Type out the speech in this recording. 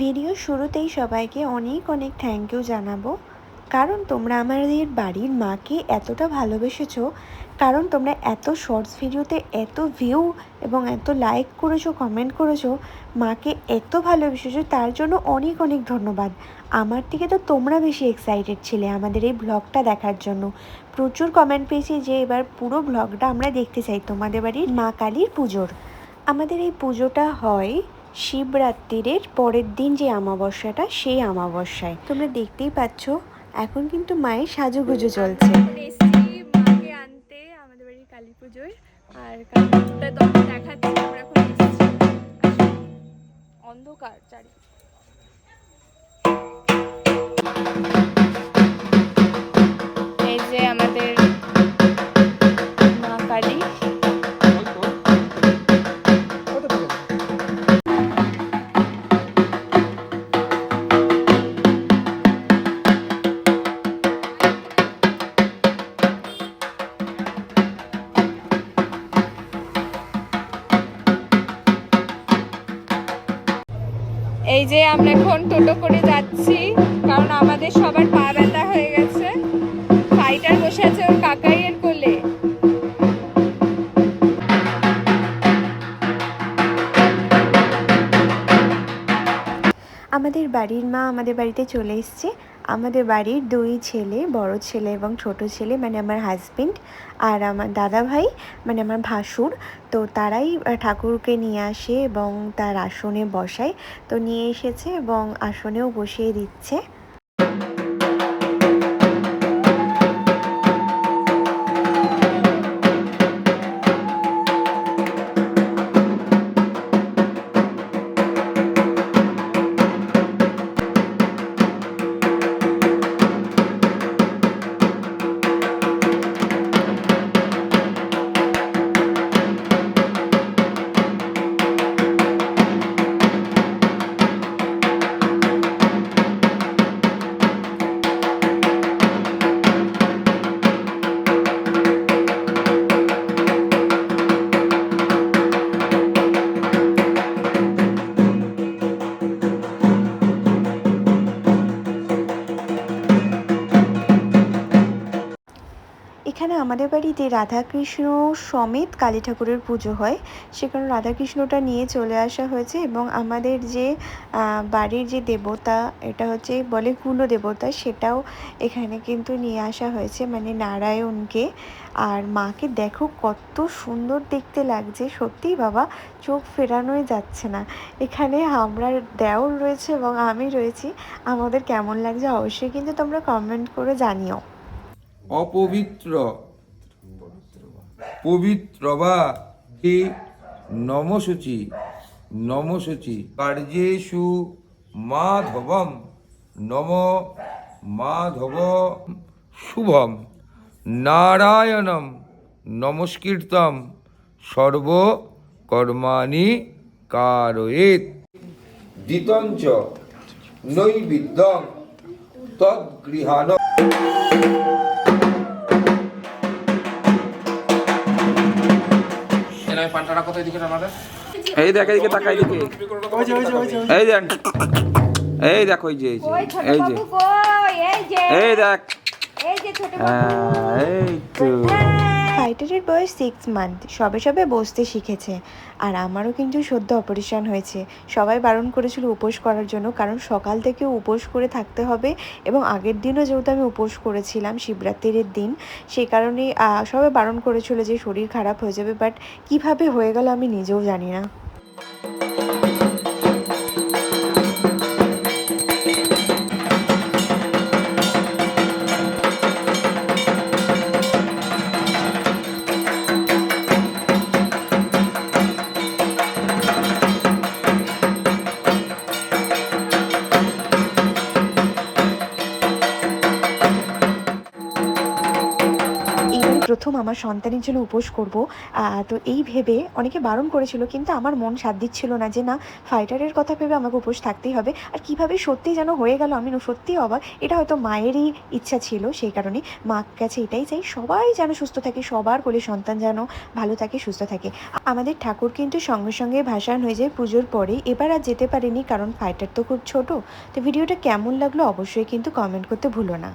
Video শুরুতেই সবাইকে অনেক অনেক থ্যাংক ইউ জানাব। কারণ তোমরা আমাদের বাড়ির মাকে এতটা ভালোবেসেছো, কারণ তোমরা এত শর্টস ভিডিওতে এত ভিউ এবং এত লাইক করেছ কমেন্ট করেছ, মাকে এত ভালোবেসেছো, তার জন্য অনেক অনেক ধন্যবাদ। আমার থেকে তো তোমরা বেশি এক্সাইটেড ছিলে আমাদের এই ব্লগটা দেখার জন্য। প্রচুর কমেন্ট পেয়েছি যে এবার পুরো ব্লগটা আমরা দেখতে চাই তোমাদের বাড়ির মা কালীর পুজোর। আমাদের এই পুজোটা হয় শিবরাত্রির পরের দিন যে আমাবস্যাটা সেই আমাবস্যায় তোমরা দেখতেই পাচ্ছ, এখন কিন্তু মায়ের সাজুগুজু চলছে। আনতে, আমাদের বাড়ির কালী পুজোয় আর কালী পুজোটা আমরা অন্ধকার চারি আমরা এখন টোটো করে যাচ্ছি, কারণ আমাদের সবার পা ব্যথা হয়ে গেছে। ফাইটার বসে আছে ওর কাকাইয়ের কোলে। আমাদের বাড়ির মা আমাদের বাড়িতে চলে এসছে। আমাদের বাড়ির দুই ছেলে, বড় ছেলে এবং ছোট ছেলে মানে আমার হাজবেন্ড আর আমার দাদা ভাই মানে আমার ভাসুর। তো তারাই ঠাকুরকে নিয়ে আসে এবং তার আসনে বসায়। তো নিয়ে এসেছে এবং আসনেও বসিয়ে দিচ্ছে। এখানে আমাদের বাড়িতে রাধাকৃষ্ণ সমেত কালী ঠাকুরের পুজো হয়। সে সেখানে রাধাকৃষ্ণটা নিয়ে চলে আসা হয়েছে এবং আমাদের যে বাড়ির যে দেবতা, এটা হচ্ছে বলে কুল দেবতা, সেটাও এখানে কিন্তু নিয়ে আসা হয়েছে মানে নারায়ণকে। আর মাকে দেখো কত সুন্দর দেখতে লাগছে, সত্যিই বাবা, চোখ ফেরানোই যাচ্ছে না। এখানে আমরা দেওর রয়েছে এবং আমি রয়েছি। আমাদের কেমন লাগছে অবশ্যই কিন্তু তোমরা কমেন্ট করে জানিও। অপবিত্র। পবিত্র বা হে নমসূচি নমসূচি। কার্যেষু মাধবম, নম মাধব শুভম। নারায়ণম, নমস্কীর্তম। সর্ব কর্মাণি কারয়েত দিতঞ্চ নৈবিদ্যং তদ্গৃহাণ এনাই পান্তাটা কোথায় দিকে আমাদের। এই দেখ এইদিকে তাকাই দিকে এই দেখ। এই দেখ ওই যে এই যে এই যে। এই দেখ। হ্যাঁ, এই তো। ফাইটারের বয়স সিক্স মান্থ সবে সবে বসতে শিখেছে। আর আমারও কিন্তু সদ্য অপারেশন হয়েছে। সবাই বারণ করেছিল উপোস করার জন্য, কারণ সকাল থেকে উপোস করে থাকতে হবে এবং আগের দিনও যেহেতু আমি উপোস করেছিলাম শিবরাত্রির দিন, সে কারণে সবাই বারণ করেছিল যে শরীর খারাপ হয়ে যাবে বাট কীভাবে হয়ে গেল আমি নিজেও জানি না। প্রথম আমার সন্তানের জন্য উপোস করব। তো এই ভেবে অনেকে বারণ করেছিল, কিন্তু আমার মন সাথ দিচ্ছিল না যে, না ফাইটারের কথা ভেবে আমাকে উপোস থাকতেই হবে। আর কীভাবে সত্যি যেন হয়ে গেল, আমি সত্যিই অবাক। এটা হয়তো মায়েরই ইচ্ছা ছিল সেই কারণে। মার কাছে এটাই চাই, সবাই যেন সুস্থ থাকে, সবার কোলে সন্তান যেন ভালো থাকে, সুস্থ থাকে। আমাদের ঠাকুর কিন্তু সঙ্গে সঙ্গে ভাসান হয়ে যায় পুজোর পরেই এবার আর যেতে পারিনি, কারণ ফাইটার তো খুব ছোট। তো ভিডিওটা কেমন লাগল অবশ্যই কিন্তু কমেন্ট করতে ভুলো না।